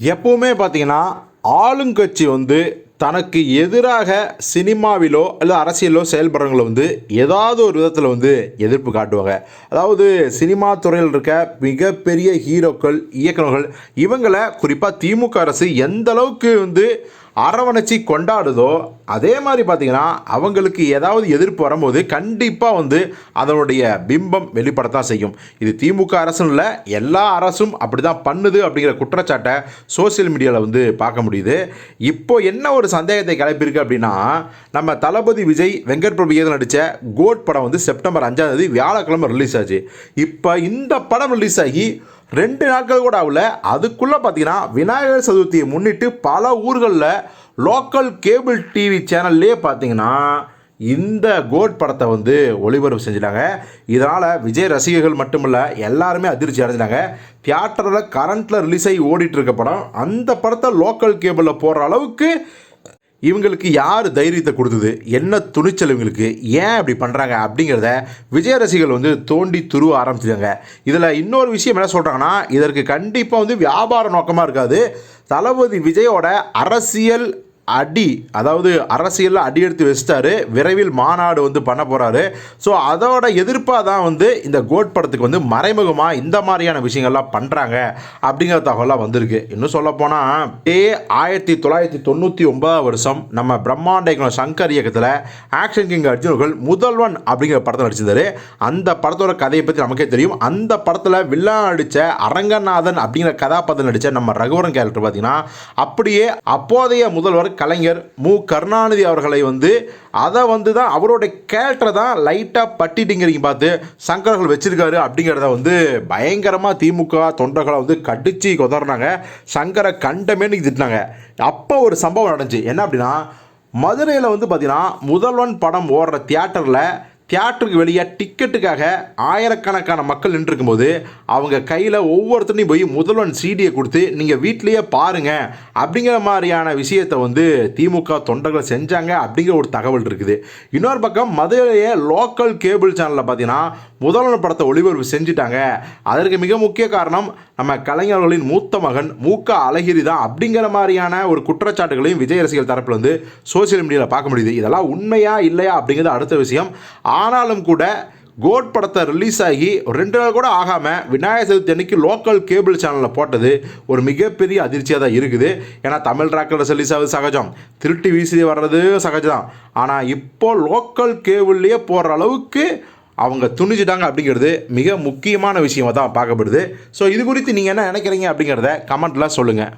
எப்போவுமே பார்த்தீங்கன்னா ஆளுங்கட்சி வந்து தனக்கு எதிராக சினிமாவிலோ அல்லது அரசியலோ செயல்படுறவங்களை வந்து ஏதாவது ஒரு விதத்தில் வந்து எதிர்ப்பு காட்டுவாங்க. அதாவது சினிமா துறையில் இருக்க மிகப்பெரிய ஹீரோக்கள் இயக்குநர்கள் இவங்களை குறிப்பாக திமுக அரசு எந்த அளவுக்கு வந்து அரவணைச்சி கொண்டாடுதோ அதே மாதிரி பார்த்தீங்கன்னா அவங்களுக்கு ஏதாவது எதிர்ப்பு வரும்போது கண்டிப்பாக வந்து அதனுடைய பிம்பம் வெளிப்படத்தான் செய்யும். இது திமுக அரசும் இல்லை எல்லா அரசும் அப்படி தான் பண்ணுது அப்படிங்கிற குற்றச்சாட்டை சோஷியல் மீடியாவில் வந்து பார்க்க முடியுது. இப்போ என்ன ஒரு சந்தேகத்தை கிளப்பியிருக்கு அப்படின்னா நம்ம தளபதி விஜய் வெங்கட் பிரபு ஏதோ நடித்த கோட் படம் வந்து செப்டம்பர் அஞ்சாம் தேதி வியாழக்கிழமை ரிலீஸ் ஆச்சு. இப்போ இந்த படம் ரிலீஸ் ஆகி ரெண்டு நாட்கள் கூட ஆகல. அதுக்குள்ளே பார்த்தீங்கன்னா விநாயகர் சதுர்த்தியை முன்னிட்டு பல ஊர்களில் லோக்கல் கேபிள் டிவி சேனல்லே பார்த்தீங்கன்னா இந்த கோட் படத்தை வந்து ஒளிபரப்பு செஞ்சிட்டாங்க. இதனால் விஜய் ரசிகர்கள் மட்டுமல்ல எல்லாருமே அதிர்ச்சி அடைஞ்சிட்டாங்க. தியேட்டரில் கரண்ட்டில் ரிலீஸ் ஆகி ஓடிட்டு இருக்க படம் அந்த படத்தை லோக்கல் கேபிளில் போடுற அளவுக்கு இவங்களுக்கு யார் தைரியத்தை கொடுத்தது? என்ன துணிச்சல் இவங்களுக்கு? ஏன் இப்படி பண்ணுறாங்க அப்படிங்கிறத விஜய ரசிகர்கள் வந்து தோண்டி துருவ ஆரம்பிச்சிருக்காங்க. இதில் இன்னொரு விஷயம் என்ன சொல்கிறாங்கன்னா இதற்கு கண்டிப்பாக வந்து வியாபார நோக்கமாக இருக்காது. தளபதி விஜயோட அரசியல் அடி அதாவது அரசியலில் அடி எடுத்து வச்சிட்டாரு. விரைவில் மாநாடு வந்து பண்ண போகிறாரு ஸோ அதோட எதிர்ப்பாக தான் வந்து இந்த கோட் படத்துக்கு வந்து மறைமுகமாக இந்த மாதிரியான விஷயங்கள்லாம் பண்ணுறாங்க அப்படிங்கிற தகவலாம் வந்திருக்கு. இன்னும் சொல்லப்போனால் ஏ ஆயிரத்தி தொள்ளாயிரத்தி தொண்ணூற்றி ஒன்பதாம் வருஷம் நம்ம பிரம்மாண்ட இயக்குனர் சங்கர் இயக்கத்தில் ஆக்ஷன் கிங் அர்ஜுனர்கள் முதல்வன் அப்படிங்கிற படத்தில் நடிச்சிருந்தாரு. அந்த படத்தோட கதையை பற்றி நமக்கே தெரியும். அந்த படத்தில் வில்லன் நடித்த அரங்கநாதன் அப்படிங்கிற கதாபாத்திரம் நடித்த நம்ம ரகுவரன் கேரக்டர் பார்த்தீங்கன்னா அப்படியே அப்போதைய முதல்வர் கலைஞர் மு. கருணாநிதி அவர்களை வந்து அதை வந்து தான் அவரோட கேரக்டரை தான் லைட்டாக பட்டிட்டுங்கிறீங்க பார்த்து சங்கரர்கள் வச்சுருக்காரு அப்படிங்கிறத வந்து பயங்கரமாக திமுக தொண்டர்களை வந்து கடிச்சு கொதறினாங்க. சங்கரை கண்டமேனு திட்டினாங்க. அப்போ ஒரு சம்பவம் நடந்துச்சு. என்ன அப்படின்னா மதுரையில் வந்து பார்த்திங்கன்னா முதல்வன் படம் ஓடுற தியேட்டரில் தியேட்டருக்கு வெளியே டிக்கெட்டுக்காக ஆயிரக்கணக்கான மக்கள் நின்றுருக்கும்போது அவங்க கையில் ஒவ்வொருத்தனையும் போய் முதல்வன் சீடியை கொடுத்து நீங்கள் வீட்லேயே பாருங்கள் அப்படிங்கிற மாதிரியான விஷயத்தை வந்து திமுக தொண்டர்கள் செஞ்சாங்க அப்படிங்கிற ஒரு தகவல் இருக்குது. இன்னொரு பக்கம் மதுரையே லோக்கல் கேபிள் சேனலில் பார்த்தீங்கன்னா முதல்வன் படத்தை ஒளிபரப்பு செஞ்சுட்டாங்க. அதற்கு மிக முக்கிய காரணம் நம்ம கலைஞர்களின் மூத்த மகன் மூக்க அழகிரி தான். அப்படிங்கிற மாதிரியான ஒரு குற்றச்சாட்டுகளையும் விஜய் ரசிகர்கள் தரப்பில் வந்து சோசியல் மீடியாவில் பார்க்க முடியுது. இதெல்லாம் உண்மையா இல்லையா அப்படிங்கிறது அடுத்த விஷயம். ஆனாலும் கூட கோட் படத்தை ரிலீஸ் ஆகி ரெண்டு நாள் கூட ஆகாமல் விநாயகர் சதுர்த்தி அன்னைக்கு லோக்கல் கேபிள் சேனலில் போட்டது ஒரு மிகப்பெரிய அதிர்ச்சியாக தான் இருக்குது. ஏன்னா தமிழ் ராக்கில் ரிலீஸ் ஆகுது சகஜம். திருட்டு வீசி வர்றது சகஜம் ஆனால் இப்போ லோக்கல் கேபிள்லேயே போடுற அளவுக்கு அவங்க துணிச்சிட்டாங்க அப்படிங்கிறது மிக முக்கியமான விஷயமாக தான் பார்க்கப்படுது. ஸோ இது குறித்து நீங்கள் என்ன நினைக்கிறீங்க அப்படிங்கிறத கமெண்ட்டில் சொல்லுங்கள்